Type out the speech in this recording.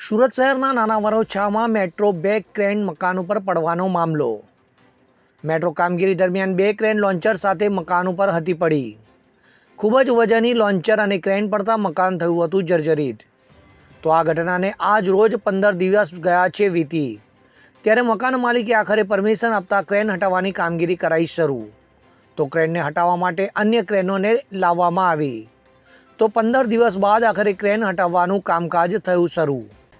સુરત શહેરના નાના વરોછામાં મેટ્રો બે ક્રેન મકાન ઉપર પડવાનો મામલો. મેટ્રો કામગીરી દરમિયાન બે ક્રેન લોન્ચર સાથે મકાન ઉપર હતી પડી. ખૂબ જ વજની લોન્ચર અને ક્રેન પડતા મકાન થયું હતું જર્જરિત. તો આ ઘટનાને આજ રોજ પંદર દિવસ ગયા છે વીતી. ત્યારે મકાન માલિકે આખરે પરમિશન આપતા ક્રેન હટાવવાની કામગીરી કરાઈ શરૂ. તો ક્રેનને હટાવવા માટે અન્ય ક્રેનોને લાવવામાં આવી. તો પંદર દિવસ બાદ આખરે ક્રેન હટાવવાનું કામકાજ થયું શરૂ.